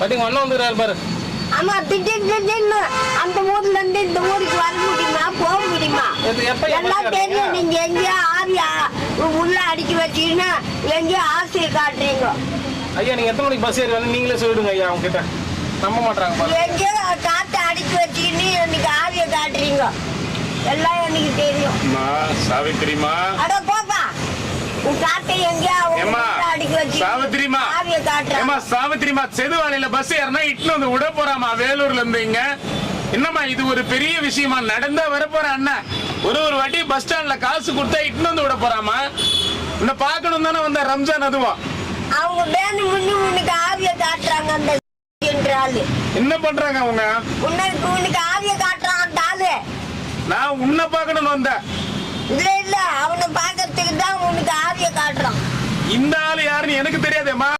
பாத்தீங்க அண்ணன் வந்துக்கிறாரு பாரு. ஆமா திடீர்னு அந்த ஊர்ல இருந்து இந்த ஊருக்கு வர முடியுமா? போக முடியுமா? எது- எப்ப எப்ப எல்லாம்? தெரியும். நீங்க எங்கேயோ ஆவியா உள்ள அடிக்க வச்சீங்கன்னா எங்கேயோ ஆசையை காட்டுறீங்க. ஐயா நீங்க எத்தனை மணிக்கு பஸ் ஏறி வந்து நீங்களே சொல்லிடுங்க ஐயா அவங்க கிட்ட நம்ப மாட்டாங்க பாரு. எங்கேயோ காத்து அடிக்க வச்சுக்கின்னு எனக்கு ஆவியை காட்டுறீங்க. எல்லாம் எனக்கு தெரியும். அம்மா சாவித்திரிமா அட போப்பா உன் காத்தை எங்கேயோ அவங்க ஏம்மா உள்ள அடிக்க வச்சு சாவித்திரிமா. ஏமா சாவித்திரிமா செதுவாலையில பஸ் ஏறினா இட்டுன்னு வந்து விட போறாமா வேலூர்ல இருந்து இங்க. என்னம்மா இது ஒரு பெரிய விஷயமா? நடந்தா வர போற அண்ணன் ஒரு ஒரு வாட்டி பஸ் ஸ்டாண்ட்ல காசு கொடுத்தா இட்டுன்னு வந்து விட போறாமா இந்த பார்க்கணும் தானே வந்த ரம்ஜான் அதுவும் அவங்க வேணும் முன்னு ஆவியை காட்டுறாங்க அந்த என்ன பண்றாங்க அவங்க? உனக்கு உனக்கு ஆவியை காட்டுறான் அந்த ஆளு. நான் உன்னை பார்க்கணும்னு வந்தேன். இல்ல இல்ல அவனை பாக்கிறதுக்கு தான் உனக்கு ஆவியை காட்டுறான். இந்த எனக்கு தெரியாதேம்மா அவன் உன்னை